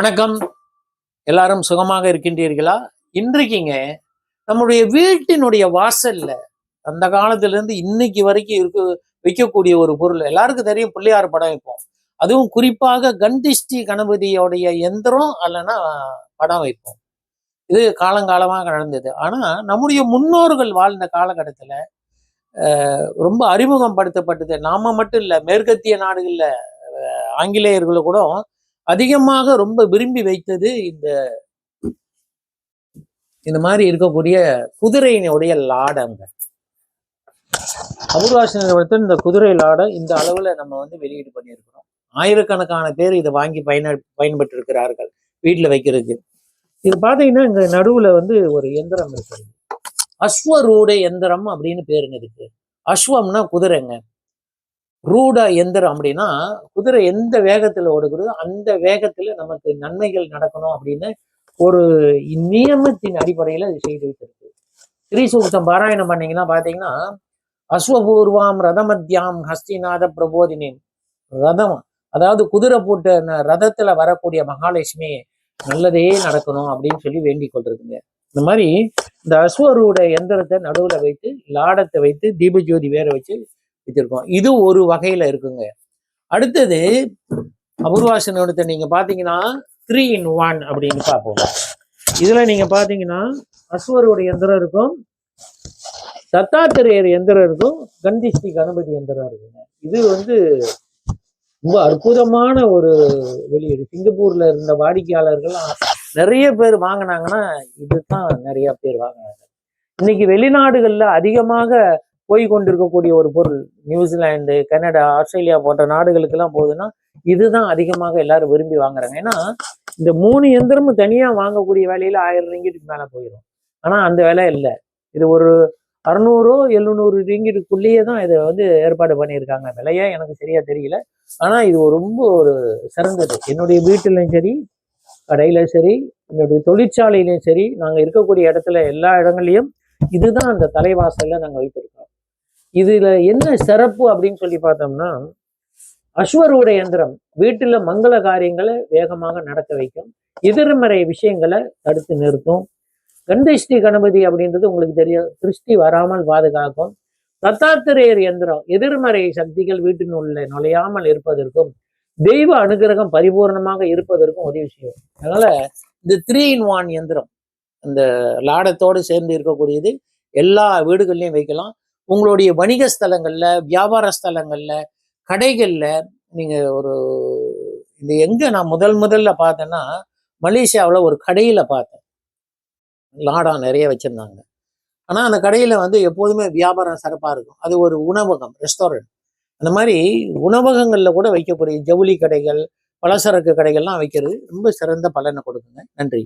வணக்கம். எல்லாரும் சுகமாக இருக்கின்றீர்களா? இன்றைக்குங்க நம்முடைய வீட்டினுடைய வாசல்ல அந்த காலத்துல இருந்து இன்னைக்கு வரைக்கும் இருக்க வைக்கக்கூடிய ஒரு பொருள். எல்லாருக்கும் தெரியும் பிள்ளையார் படம் வைப்போம் அதுவும் குறிப்பாக கண்டிஷ்டி கணபதியோடைய எந்திரம் அல்லைன்னா படம் வைப்போம். இது காலங்காலமாக நடந்தது. ஆனா நம்முடைய முன்னோர்கள் வாழ்ந்த காலகட்டத்துல ரொம்ப அறிமுகம் படுத்தப்பட்டது நாம மட்டும் இல்ல மேற்கத்திய நாடுகள்ல ஆங்கிலேயர்களும் கூட அதிகமாக ரொம்ப விரும்பி வைத்தது இந்த இந்த மாதிரி இருக்கக்கூடிய குதிரையினுடைய லாடங்க. அபூர்வாசனத்தில் இந்த குதிரை லாடை இந்த அளவுல நம்ம வந்து வெளியீடு பண்ணியிருக்கிறோம். ஆயிரக்கணக்கான பேர் இதை வாங்கி பயன பயன்பட்டு இருக்கிறார்கள் வீட்டில் வைக்கிறதுக்கு. இது பார்த்தீங்கன்னா இங்க நடுவுல வந்து ஒரு எந்திரம் இருக்குது. அஸ்வரூட எந்திரம் அப்படின்னு பேருங்க இதுக்கு அஸ்வம்னா குதிரைங்க. ரூட எந்திரம் அப்படின்னா குதிரை எந்த வேகத்தில் ஓடுகிறதோ அந்த வேகத்தில் நமக்கு நன்மைகள் நடக்கணும் அப்படின்னு ஒரு நியமத்தின் அடிப்படையில் அது செய்து வைத்திருக்கு. ஸ்ரீசூக்தம் பாராயணம் பண்ணீங்கன்னா பார்த்தீங்கன்னா அஸ்வபூர்வாம் ரதமத்யாம் ஹஸ்திநாத பிரபோதினி ரதம் அதாவது குதிரை போட்ட ரதத்தில் வரக்கூடிய மகாலட்சுமி நல்லதே நடக்கணும் அப்படின்னு சொல்லி வேண்டிக் கொண்டிருக்குங்க. இந்த மாதிரி இந்த அஸ்வரூட எந்திரத்தை நடுவில் வைத்து லாடத்தை வைத்து தீபஜோதி வேற வச்சு வச்சிருக்கோம் இது ஒரு வகையில இருக்குங்க. அடுத்தது அபூர்வாசனத்தை நீங்க பாத்தீங்கன்னா த்ரீ இன் ஒன் அப்படின்னு பார்ப்போம். இதுல நீங்க பாத்தீங்கன்னா அஸ்வரோட எந்திரம் இருக்கும். தத்தாத்திரேயர் எந்திரம் இருக்கும். கந்திஷ்டி கணபதி எந்திரம் இருக்குங்க. இது வந்து ரொம்ப அற்புதமான ஒரு வெளியீடு. சிங்கப்பூர்ல இருந்த வாடிக்கையாளர்கள் நிறைய பேர் வாங்கினாங்கன்னா இதுதான் நிறைய பேர் வாங்கினாங்க. இன்னைக்கு வெளிநாடுகளில் அதிகமாக போய் கொண்டிருக்கக்கூடிய ஒரு பொருள். நியூசிலாந்து கனடா ஆஸ்திரேலியா போன்ற நாடுகளுக்கெல்லாம் போகுதுன்னா இதுதான் அதிகமாக எல்லாரும் விரும்பி வாங்குறாங்க. ஏன்னா இந்த மூணு எந்திரமும் தனியாக வாங்கக்கூடிய வேலையில் ஆயிரம் ரிங்கிட்டுக்கு மேலே போயிடும் ஆனால் அந்த வேலை இல்லை. இது ஒரு அறுநூறோ எழுநூறு ரிங்கிட்டுக்குள்ளேயே தான் இதை வந்து ஏற்பாடு பண்ணியிருக்காங்க. விலையே எனக்கு சரியாக தெரியல. ஆனால் இது ரொம்ப ஒரு சிறந்தது. என்னுடைய வீட்டிலையும் சரி கடையிலையும் சரி என்னுடைய தொழிற்சாலையிலையும் சரி நாங்கள் இருக்கக்கூடிய இடத்துல எல்லா இடங்கள்லையும் இதுதான் அந்த தலைவாசலில் நாங்கள் வைத்திருக்கோம். இதுல என்ன சிறப்பு அப்படின்னு சொல்லி பார்த்தோம்னா அஸ்வரூட எந்திரம் வீட்டுல மங்கள காரியங்களை வேகமாக நடக்க வைக்கும். எதிர்மறை விஷயங்களை தடுத்து நிறுத்தும். கந்தஷ்டி கணபதி அப்படின்றது உங்களுக்கு தெரியும். திருஷ்டி வராமல் பாதுகாக்கும். தத்தாத்திரேயர் எந்திரம் எதிர்மறை சக்திகள் வீட்டினுள்ள நுழையாமல் இருப்பதற்கும் தெய்வ அனுகிரகம் பரிபூர்ணமாக இருப்பதற்கும் உதவி செய்யும். அதனால இந்த த்ரீ இன் ஒன் எந்திரம் இந்த லாடத்தோடு சேர்ந்து இருக்கக்கூடியது எல்லா வீடுகள்லையும் வைக்கலாம். உங்களுடைய வணிக ஸ்தலங்கள்ல வியாபார ஸ்தலங்கள்ல கடைகள்ல நீங்க ஒரு இது எங்க நான் முதல் முதல்ல பார்த்தேன்னா மலேசியாவில் ஒரு கடையில பார்த்தேன். லாடா நிறைய வச்சிருந்தாங்க. ஆனா அந்த கடையில வந்து எப்போதுமே வியாபாரம் சிறப்பா இருக்கும். அது ஒரு உணவகம் ரெஸ்டாரண்ட் அந்த மாதிரி உணவகங்கள்ல கூட வைக்கக்கூடிய ஜவுளி கடைகள் பலசரக்கு கடைகள்லாம் வைக்கிறது ரொம்ப சிறந்த பலனை கொடுக்குங்க. நன்றி.